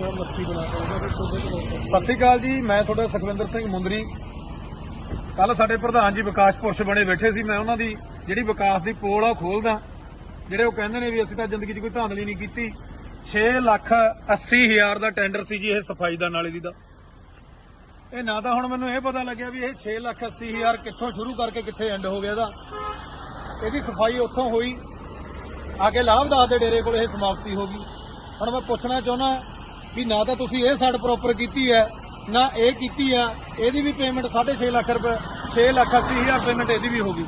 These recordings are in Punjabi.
ਮੇਰਾ ਮੱਛੀ ਬਣਾ ਕੇ ਉਹਦਾ ਫਿਰ ਤੁਹਾਡੇ ਕੋਲ ਸਤਿ ਸ਼੍ਰੀ ਅਕਾਲ ਜੀ, ਮੈਂ ਤੁਹਾਡਾ ਸੁਖਵਿੰਦਰ ਸਿੰਘ ਮੁੰਦਰੀ। ਕੱਲ ਸਾਡੇ ਪ੍ਰਧਾਨ ਜੀ ਵਿਕਾਸ ਪੁਰਸ਼ ਬਣੇ ਬੈਠੇ ਸੀ, ਮੈਂ ਉਹਨਾਂ ਦੀ ਜਿਹੜੀ ਵਿਕਾਸ ਦੀ ਪੋਲ ਆ ਉਹ ਖੋਲਦਾ। ਜਿਹੜੇ ਉਹ ਕਹਿੰਦੇ ਨੇ ਵੀ ਅਸੀਂ ਤਾਂ ਜ਼ਿੰਦਗੀ 'ਚ ਕੋਈ ਧਾਂਦਲੀ ਨਹੀਂ ਕੀਤੀ। 6 ਲੱਖ 80 ਹਜ਼ਾਰ ਦਾ ਟੈਂਡਰ ਸੀ ਜੀ ਇਹ ਸਫ਼ਾਈ ਦਾ, ਨਾਲੇ ਦੀ ਦਾ। ਇਹ ਨਾ ਤਾਂ ਹੁਣ ਮੈਨੂੰ ਇਹ ਪਤਾ ਲੱਗਿਆ ਵੀ ਇਹ 6 ਲੱਖ 80 ਹਜ਼ਾਰ ਕਿੱਥੋਂ ਸ਼ੁਰੂ ਕਰਕੇ ਕਿੱਥੇ ਐਂਡ ਹੋ ਗਿਆ ਇਹਦਾ। ਇਹਦੀ ਸਫ਼ਾਈ ਉੱਥੋਂ ਹੋਈ। ਆ ਕੇ ਲਾਭਦਾਸ ਦੇ ਡੇਰੇ ਕੋਲ ਇਹ ਸਮਾਪਤੀ ਹੋ ਗਈ। ਹੁਣ ਮੈਂ ਪੁੱਛਣਾ ਚਾਹੁੰਦਾ ਵੀ ਨਾ ਤਾਂ ਤੁਸੀਂ ਇਹ ਸਾਈਡ ਪ੍ਰੋਪਰ ਕੀਤੀ ਹੈ, ਨਾ ਇਹ ਕੀਤੀ ਆ ਇਹਦੀ ਵੀ ਪੇਮੈਂਟ 6.5 ਲੱਖ ਰੁਪਏ 6 ਲੱਖ 80 ਹਜ਼ਾਰ ਪੇਮੈਂਟ ਇਹਦੀ ਵੀ ਹੋ ਗਈ।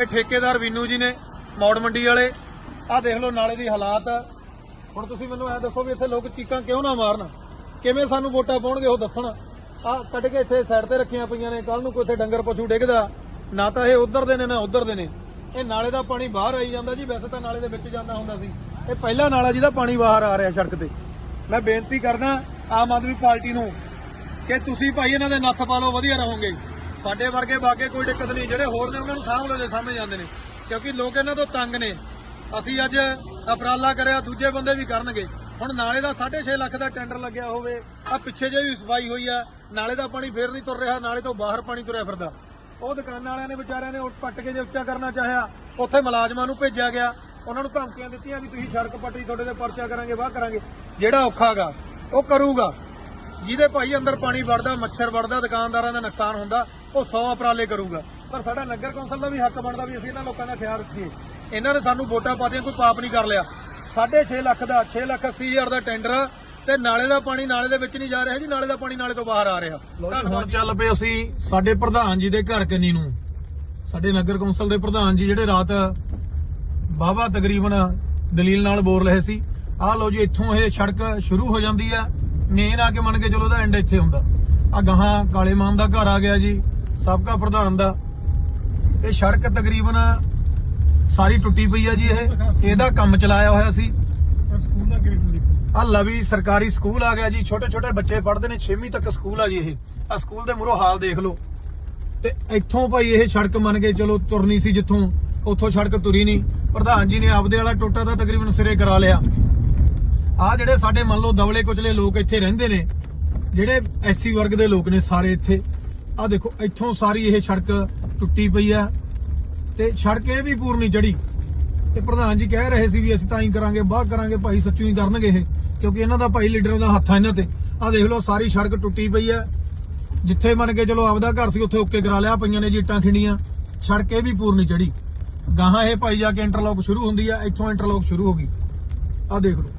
ਇਹ ਠੇਕੇਦਾਰ ਵੀਨੂ ਜੀ ਨੇ, ਮੌੜ ਮੰਡੀ ਵਾਲੇ, ਆਹ ਦੇਖ ਲਓ ਨਾਲੇ ਦੀ ਹਾਲਾਤ। ਹੁਣ ਤੁਸੀਂ ਮੈਨੂੰ ਐ ਦੱਸੋ ਵੀ ਇੱਥੇ ਲੋਕ ਚੀਕਾਂ ਕਿਉਂ ਨਾ ਮਾਰਨ? ਕਿਵੇਂ ਸਾਨੂੰ ਵੋਟਾਂ ਪਾਉਣਗੇ ਉਹ ਦੱਸਣ? ਆ ਕੱਢ ਕੇ ਇੱਥੇ ਸਾਈਡ ਤੇ ਰੱਖੀਆਂ ਪਈਆਂ ਨੇ ਕੱਲ ਨੂੰ ਕੋਈ ਇੱਥੇ ਡੰਗਰ ਪਸ਼ੂ ਡਿੱਗਦਾ, ਨਾ ਤਾਂ ਇਹ ਉਧਰ ਦੇ ਨੇ, ਨਾ ਉਧਰ ਦੇ ਨੇ। ਇਹ ਨਾਲੇ ਦਾ ਪਾਣੀ ਬਾਹਰ ਆਈ ਜਾਂਦਾ ਜੀ, ਵੈਸੇ ਤਾਂ ਨਾਲੇ ਦੇ ਵਿੱਚ ਜਾਂਦਾ ਹੁੰਦਾ ਸੀ। ਇਹ ਪਹਿਲਾ ਨਾਲਾ ਜਿਹਦਾ ਪਾਣੀ ਬਾਹਰ ਆ ਰਿਹਾ ਸੜਕ ਤੇ। ਮੈਂ ਬੇਨਤੀ ਕਰਦਾ ਆਮ ਆਦਮੀ ਪਾਰਟੀ ਨੂੰ ਕਿ ਤੁਸੀਂ ਭਾਈ ਇਹਨਾਂ ਦੇ ਨੱਥ ਪਾ ਲਓ, ਵਧੀਆ ਰਹੋਗੇ। ਸਾਡੇ ਵਰਗੇ ਬਾਗੇ ਕੋਈ ਦਿੱਕਤ ਨਹੀਂ, ਜਿਹੜੇ ਹੋਰ ਨੇ ਉਹਨਾਂ ਨੂੰ ਸਾਂਭ ਲਓ ਜੇ ਸਾਹਮਣੇ ਜਾਂਦੇ ਨੇ, ਕਿਉਂਕਿ ਲੋਕ ਇਹਨਾਂ ਤੋਂ ਤੰਗ ਨੇ। ਅਸੀਂ ਅੱਜ ਅਪਰਾਲਾ ਕਰਿਆ, ਦੂਜੇ ਬੰਦੇ ਵੀ ਕਰਨਗੇ। ਹੁਣ ਨਾਲੇ ਦਾ 6.5 ਲੱਖ ਦਾ ਟੈਂਡਰ ਲੱਗਿਆ ਹੋਵੇ ਆ ਪਿੱਛੇ ਜੇ ਵੀ ਸਫ਼ਾਈ ਹੋਈ ਆ, ਨਾਲੇ ਦਾ ਪਾਣੀ ਫੇਰ ਨਹੀਂ ਤੁਰ ਰਿਹਾ, ਨਾਲੇ ਤੋਂ ਬਾਹਰ ਪਾਣੀ ਤੁਰਿਆ ਫਿਰਦਾ। ਉਹ ਦੁਕਾਨਾਂ ਵਾਲਿਆਂ ਨੇ ਵਿਚਾਰਿਆਂ ਨੇ ਉਹ ਪੱਟ ਕੇ ਜੇ ਉੱਚਾ ਕਰਨਾ ਚਾਹਿਆ, ਉੱਥੇ ਮੁਲਾਜ਼ਮਾਂ ਨੂੰ ਭੇਜਿਆ ਗਿਆ। ਉਹਨਾਂ ਨੂੰ ਧਮਕੀਆਂ ਦਿੱਤੀਆਂ ਵੀ ਤੁਸੀਂ ਸੜਕ ਪੱਟੀ ਤੁਹਾਡੇ ਤੇ ਪਰਚਾ ਕਰਾਂਗੇ ਵਾਹ ਕਰਾਂਗੇ। ਜਿਹੜਾ ਔਖਾਗਾ ਉਹ ਕਰੂਗਾ। ਜਿਹਦੇ ਭਾਈ ਅੰਦਰ ਪਾਣੀ ਵੜਦਾ ਮੱਛਰ ਵੜਦਾ ਦੁਕਾਨਦਾਰਾਂ ਦਾ ਨੁਕਸਾਨ ਹੁੰਦਾ ਉਹ 100 ਉਪਰਾਲੇ ਕਰੂਗਾ। ਪਰ ਸਾਡਾ ਨਗਰ ਕੌਂਸਲ ਦਾ ਵੀ ਹੱਕ ਬਣਦਾ ਵੀ ਅਸੀਂ ਇਹਨਾਂ ਲੋਕਾਂ ਦਾ ਖਿਆਲ ਰੱਖੀਏ। ਇਹਨਾਂ ਨੇ ਸਾਨੂੰ ਵੋਟਾਂ ਪਾਤੀਆਂ ਕੋਈ ਪਾਪ ਨਹੀਂ ਕਰ ਲਿਆ। 6.5 ਲੱਖ ਦਾ 6 ਲੱਖ 80 ਹਜ਼ਾਰ ਦਾ ਟੈਂਡਰ ਤੇ ਨਾਲੇ ਦਾ ਪਾਣੀ ਨਾਲੇ ਦੇ ਵਿੱਚ ਨਹੀਂ ਜਾ ਰਿਹਾ ਜੀ ਨਾਲੇ ਦਾ ਪਾਣੀ ਨਾਲੇ ਤੋਂ ਬਾਹਰ ਆ ਰਿਹਾ। ਹੁਣ ਚੱਲ ਪਏ ਅਸੀਂ ਸਾਡੇ ਪ੍ਰਧਾਨ ਜੀ ਦੇ ਘਰ ਕੰਨੀ ਨੂੰ। ਸਾਡੇ ਨਗਰ ਕੌਂਸਲ ਦੇ ਪ੍ਰਧਾਨ ਜੀ ਜਿਹੜੇ ਰਾਤ ਬਾਬਾ ਤਕਰੀਬਨ ਦਲੀਲ ਨਾਲ ਬੋਲ ਰਹੇ ਸੀ। ਆਹ ਲੋ ਜੀ ਇੱਥੋਂ ਇਹ ਸੜਕ ਸ਼ੁਰੂ ਹੋ ਜਾਂਦੀ ਆ। ਮੇਨ ਆ ਕੇ ਮੰਨ ਕੇ ਚਲੋ ਦਾ ਐਂਡ ਇੱਥੇ ਹੁੰਦਾ। ਆ ਗਾਹਾਂ ਕਾਲੇ ਮਾਨ ਦਾ ਘਰ ਆ ਗਿਆ ਜੀ ਸਾਬਕਾ ਪ੍ਰਧਾਨ ਦਾ। ਇਹ ਸੜਕ ਤਕਰੀਬਨ ਸਾਰੀ ਟੁੱਟੀ ਪਈ ਆ ਜੀ ਇਹ। ਇਹਦਾ ਕੰਮ ਚਲਾਇਆ ਹੋਇਆ ਸੀ। ਸਕੂਲ ਦਾ ਗੇਟ ਨਹੀਂ ਦੇਖੋ ਆ ਲਵੀ ਸਰਕਾਰੀ ਸਕੂਲ ਆ ਗਿਆ ਜੀ। ਛੋਟੇ ਛੋਟੇ ਬੱਚੇ ਪੜ੍ਹਦੇ ਨੇ 6ਵੀਂ ਤੱਕ ਸਕੂਲ ਆ ਜੀ ਇਹ। ਆ ਸਕੂਲ ਦੇ ਮੂਹਰੋਂ ਹਾਲ ਦੇਖ ਲਓ। ਤੇ ਇੱਥੋਂ ਭਾਈ ਇਹ ਸੜਕ ਮੰਨ ਕੇ ਚਲੋ ਤੁਰਨੀ ਸੀ ਜਿੱਥੋਂ। ਉੱਥੋਂ ਸੜਕ ਤੁਰੀ ਨਹੀਂ। ਪ੍ਰਧਾਨ ਜੀ ਨੇ ਆਪਦੇ ਵਾਲਾ ਟੋਟਾ ਤਾਂ ਤਕਰੀਬਨ ਸਿਰੇ ਕਰਾ ਲਿਆ। ਆ ਜਿਹੜੇ ਸਾਡੇ ਮੰਨ ਲਓ ਦਵਲੇ ਕੁਚਲੇ ਲੋਕ ਇੱਥੇ ਰਹਿੰਦੇ ਨੇ, ਜਿਹੜੇ ਐਸਸੀ ਵਰਗ ਦੇ ਲੋਕ ਨੇ ਸਾਰੇ ਇੱਥੇ ਆ ਦੇਖੋ, ਇੱਥੋਂ ਸਾਰੀ ਇਹ ਸੜਕ ਟੁੱਟੀ ਪਈ ਆ, ਤੇ ਸੜਕ ਇਹ ਵੀ ਪੂਰਨੀ ਚੜੀ ਤੇ ਪ੍ਰਧਾਨ ਜੀ ਕਹਿ ਰਹੇ ਸੀ ਵੀ ਅਸੀਂ ਤਾਂ ਹੀ ਕਰਾਂਗੇ ਬਾਹ ਕਰਾਂਗੇ, ਭਾਈ ਸੱਚੂ ਹੀ ਕਰਨਗੇ ਇਹ, ਕਿਉਂਕਿ ਇਹਨਾਂ ਦਾ ਭਾਈ ਲੀਡਰਾਂ ਦਾ ਹੱਥ ਆ ਇਹਨਾਂ ਤੇ। ਆ ਦੇਖ ਲਓ, ਸਾਰੀ ਸੜਕ ਟੁੱਟੀ ਪਈ ਆ। ਜਿੱਥੇ ਮੰਨ ਕੇ ਚਲੋ ਆਪਦਾ ਘਰ ਸੀ, ਉੱਥੇ ਓਕੇ ਕਰਾ ਲਿਆ ਪਈਆਂ ਨੇ ਜੀਟਾਂ ਖਿੰਡੀਆਂ, ਸੜਕ ਇਹ ਵੀ ਪੂਰਨੀ ਚੜੀ ਗਾਹਾਂ ਇਹ ਪਾਈ ਜਾ ਕੇ ਇੰਟਰਲੌਕ ਸ਼ੁਰੂ ਹੁੰਦੀ ਆ, ਇੱਥੋਂ ਇੰਟਰਲੌਕ ਸ਼ੁਰੂ ਹੋ ਗਈ। ਆ ਦੇਖ ਲਓ।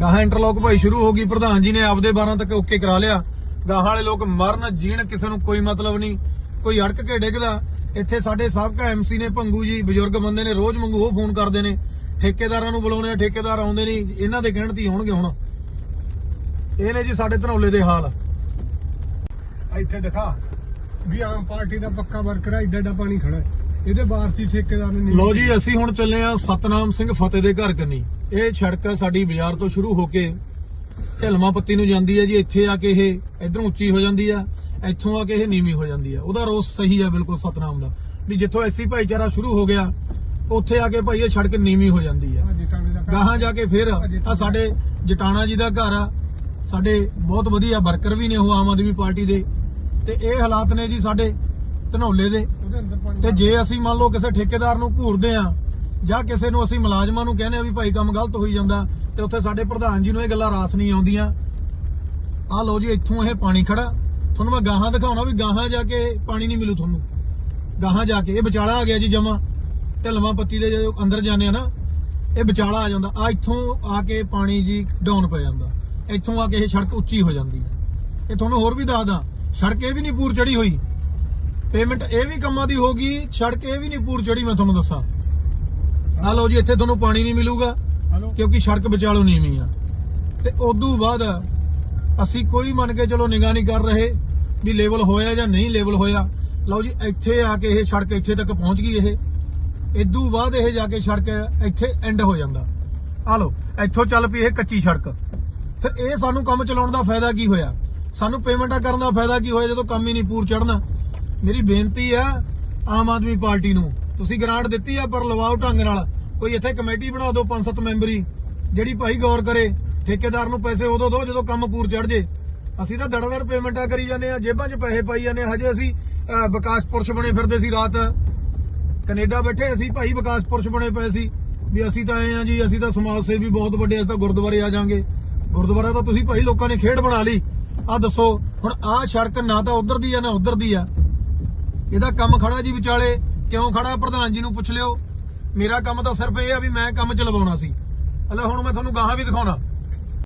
ਗਾਹਾਂ ਇੰਟਰਲੌਕ ਭਾਈ ਸ਼ੁਰੂ ਹੋ ਗਈ, ਪ੍ਰਧਾਨ ਜੀ ਨੇ ਆਪਦੇ 12 ਤੱਕ ਓਕੇ ਕਰਾ ਲਿਆ। ਗਾਹਾਂ ਵਾਲੇ ਲੋਕ ਮਰਨ, ਜੀਣ, ਕਿਸੇ ਨੂੰ ਕੋਈ ਮਤਲਬ ਨਹੀਂ। ਕੋਈ ਅੜਕ ਕੇ ਡਿੱਗਦਾ। ਇੱਥੇ ਸਾਡੇ ਸਾਬਕਾ ਐਮਸੀ ਨੇ ਭੰਗੂ ਜੀ, ਬਜ਼ੁਰਗ ਬੰਦੇ ਨੇ ਰੋਜ਼ ਮੰਗੂ ਉਹ ਫੋਨ ਕਰਦੇ ਨੇ। ਠੇਕੇਦਾਰਾਂ ਨੂੰ ਬੁਲਾਉਣੇ ਆ, ਠੇਕੇਦਾਰ ਆਉਂਦੇ ਨਹੀਂ। ਇਹਨਾਂ ਦੇ ਕਹਿਣ ਤੇ ਹੋਣਗੇ ਹੁਣ। ਇਹ ਨੇ ਜੀ ਸਾਡੇ ਧਨੌਲੇ ਦੇ ਹਾਲ। ਇੱਥੇ ਦਿਖਾ ਵੀ ਆਮ ਪਾਰਟੀ ਦਾ ਪੱਕਾ ਵਰਕਰ ਹੈ ਏਡਾ ਏਡਾ ਪਾਣੀ ਖੜਾ ਹੈ। ਇਹਦੇ ਹੀ ਠੇਕੇਦਾਰ ਨੇ ਲੋ ਜੀ ਅਸੀਂ ਹੁਣ ਚੱਲੇ ਆ ਸਤਨਾਮ ਸਿੰਘ ਫਤਿਹ ਦੇ ਘਰ ਕੰਨੀ। ਇਹ ਸੜਕ ਸਾਡੀ ਬਾਜ਼ਾਰ ਤੋਂ ਸ਼ੁਰੂ ਹੋ ਕੇ ਢਲਮਾ ਪੱਤੀ ਨੂੰ ਜਾਂਦੀ ਹੈ ਜੀ ਇੱਥੇ ਆ ਕੇ ਇਹ ਇਧਰੋਂ ਉੱਚੀ ਹੋ ਜਾਂਦੀ ਆ ਇੱਥੋਂ ਆ ਕੇ ਇਹ ਨੀਵੀਂ ਹੋ ਜਾਂਦੀ ਆ। ਉਹਦਾ ਰੋਸ ਸਹੀ ਆ ਬਿਲਕੁਲ ਸਤਨਾਮ ਦਾ। ਵੀ ਜਿੱਥੋਂ ਐਸੀ ਭਾਈਚਾਰਾ ਸ਼ੁਰੂ ਹੋ ਗਿਆ ਉੱਥੇ ਆ ਕੇ ਭਾਈ ਇਹ ਸੜਕ ਨੀਵੀਂ ਹੋ ਜਾਂਦੀ ਆ। ਗਾਹਾਂ ਜਾ ਕੇ ਫਿਰ ਆ ਸਾਡੇ ਜਟਾਣਾ ਜੀ ਦਾ ਘਰ ਆ। ਸਾਡੇ ਬਹੁਤ ਵਧੀਆ ਵਰਕਰ ਵੀ ਨੇ ਉਹ ਆਮ ਆਦਮੀ ਪਾਰਟੀ ਦੇ। ਤੇ ਇਹ ਹਾਲਾਤ ਨੇ ਜੀ ਸਾਡੇ ਧਨੌਲੇ ਦੇ। ਉਹਦੇ ਅੰਦਰ ਪਾਣੀ ਤੇ ਜੇ ਅਸੀਂ ਮੰਨ ਲਓ ਕਿਸੇ ਠੇਕੇਦਾਰ ਨੂੰ ਘੂਰਦੇ ਆ ਜਾਂ ਕਿਸੇ ਨੂੰ ਅਸੀਂ ਮੁਲਾਜ਼ਮਾਂ ਨੂੰ ਕਹਿੰਦੇ ਆ ਵੀ ਭਾਈ ਕੰਮ ਗਲਤ ਹੋਈ ਜਾਂਦਾ ਤੇ ਉੱਥੇ ਸਾਡੇ ਪ੍ਰਧਾਨ ਜੀ ਨੂੰ ਇਹ ਗੱਲਾਂ ਰਾਸ ਨਹੀਂ ਆਉਂਦੀਆਂ। ਆਹ ਲਓ ਜੀ ਇੱਥੋਂ ਇਹ ਪਾਣੀ ਖੜਾ। ਤੁਹਾਨੂੰ ਮੈਂ ਗਾਹਾਂ ਦਿਖਾਉਣਾ ਵੀ ਗਾਹਾਂ ਜਾ ਕੇ ਪਾਣੀ ਨਹੀਂ ਮਿਲੂ ਤੁਹਾਨੂੰ। ਗਾਹਾਂ ਜਾ ਕੇ ਇਹ ਵਿਚਾਲਾ ਆ ਗਿਆ ਜੀ ਜਮਾ। ਢਲਵਾਂ ਪੱਤੀ ਦੇ ਜਦੋਂ ਅੰਦਰ ਜਾਂਦੇ ਆ ਨਾ ਇਹ ਵਿਚਾਲਾ ਆ ਜਾਂਦਾ। ਆ ਇੱਥੋਂ ਆ ਕੇ ਪਾਣੀ ਜੀ ਡਾਊਨ ਪੈ ਜਾਂਦਾ। ਇੱਥੋਂ ਆ ਕੇ ਇਹ ਸੜਕ ਉੱਚੀ ਹੋ ਜਾਂਦੀ ਹੈ। ਇਹ ਤੁਹਾਨੂੰ ਹੋਰ ਵੀ ਦੱਸਦਾ ਸੜਕ ਇਹ ਵੀ ਨਹੀਂ ਪੂਰ ਚੜੀ ਹੋਈ। ਪੇਮੈਂਟ ਇਹ ਵੀ ਕੰਮਾਂ ਦੀ ਹੋਗੀ ਸੜਕ ਇਹ ਵੀ ਨਹੀਂ ਪੂਰ ਚੜੀ ਮੈਂ ਤੁਹਾਨੂੰ ਦੱਸਾਂ। ਆ ਲਓ ਜੀ ਇੱਥੇ ਤੁਹਾਨੂੰ ਪਾਣੀ ਨਹੀਂ ਮਿਲੂਗਾ ਕਿਉਂਕਿ ਸੜਕ ਵਿਚਾਲੋਂ ਨੀਵੀਂ ਆ ਤੇ ਉਦੋਂ ਬਾਅਦ ਅਸੀਂ ਕੋਈ ਮੰਨ ਕੇ ਚਲੋ ਨਿਗਾਹ ਨਹੀਂ ਕਰ ਰਹੇ ਵੀ ਲੈਵਲ ਹੋਇਆ ਜਾਂ ਨਹੀਂ ਲੈਵਲ ਹੋਇਆ। ਲਓ ਜੀ ਇੱਥੇ ਆ ਕੇ ਇਹ ਸੜਕ ਇੱਥੇ ਤੱਕ ਪਹੁੰਚ ਗਈ ਇਹ। ਇਦੋਂ ਬਾਅਦ ਇਹ ਜਾ ਕੇ ਸੜਕ ਇੱਥੇ ਐਂਡ ਹੋ ਜਾਂਦਾ। ਆ ਲਓ ਇੱਥੋਂ ਚੱਲ ਪਈ ਇਹ ਕੱਚੀ ਸੜਕ। ਫਿਰ ਇਹ ਸਾਨੂੰ ਕੰਮ ਚਲਾਉਣ ਦਾ ਫਾਇਦਾ ਕੀ ਹੋਇਆ? ਸਾਨੂੰ ਪੇਮੈਂਟਾਂ ਕਰਨ ਦਾ ਫਾਇਦਾ ਕੀ ਹੋਇਆ ਜਦੋਂ ਕੰਮ ਹੀ ਨਹੀਂ ਪੂਰ ਚੜਨਾ ਮੇਰੀ ਬੇਨਤੀ ਆ ਆਮ ਆਦਮੀ ਪਾਰਟੀ ਨੂੰ। ਤੁਸੀਂ ਗ੍ਰਾਂਟ ਦਿੱਤੀ ਆ, ਪਰ ਲਵਾਓ ਢੰਗ ਨਾਲ। ਕੋਈ ਇੱਥੇ ਕਮੇਟੀ ਬਣਾ ਦਿਓ, ਪੰਜ ਸੱਤ ਮੈਂਬਰੀ। ਜਿਹੜੀ ਭਾਈ ਗੌਰ ਕਰੇ, ਠੇਕੇਦਾਰ ਨੂੰ ਪੈਸੇ ਉਦੋਂ ਦਿਓ ਜਦੋਂ ਕੰਮ ਪੂਰ ਚੜ ਜੇ। ਅਸੀਂ ਤਾਂ ਦੜਾ ਦੜ ਪੇਮੈਂਟਾਂ ਕਰੀ ਜਾਂਦੇ ਆ, ਜੇਬਾਂ 'ਚ ਪੈਸੇ ਪਾਈ ਜਾਂਦੇ ਆ। ਹਜੇ ਅਸੀਂ ਵਿਕਾਸ ਪੁਰਸ਼ ਬਣੇ ਫਿਰਦੇ ਸੀ ਰਾਤ। ਕੈਨੇਡਾ ਬੈਠੇ, ਅਸੀਂ ਭਾਈ ਵਿਕਾਸ ਪੁਰਸ਼ ਬਣੇ ਪਏ ਸੀ। ਵੀ ਅਸੀਂ ਤਾਂ ਆਏ ਆ ਜੀ, ਅਸੀਂ ਤਾਂ ਸਮਾਜ ਸੇਵੀ ਬਹੁਤ ਵੱਡੇ, ਅਸੀਂ ਤਾਂ ਗੁਰਦੁਆਰੇ ਆ ਜਾਾਂਗੇ। ਗੁਰਦੁਆਰਾ ਤਾਂ ਤੁਸੀਂ ਭਾਈ ਲੋਕਾਂ ਨੇ ਖੇਡ ਬਣਾ ਲਈ। ਆ ਦੱਸੋ, ਹੁਣ ਆਹ ਸੜਕ ਨਾ ਤਾਂ ਉਧਰ ਦੀ ਆ, ਨਾ ਉਧਰ ਦੀ ਆ। ਇਹਦਾ ਕੰਮ ਖੜਾ ਜੀ ਵਿਚਾਲੇ, ਕਿਉਂ ਖੜਾ? ਪ੍ਰਧਾਨ ਜੀ ਨੂੰ ਪੁੱਛ ਲਿਓ। ਮੇਰਾ ਕੰਮ ਤਾਂ ਸਿਰਫ ਇਹ ਆ ਵੀ ਮੈਂ ਕੰਮ ਚਲਵਾਉਣਾ ਸੀ। ਹਲੇ ਹੁਣ ਮੈਂ ਤੁਹਾਨੂੰ ਗਾਹਾਂ ਵੀ ਦਿਖਾਉਣਾ।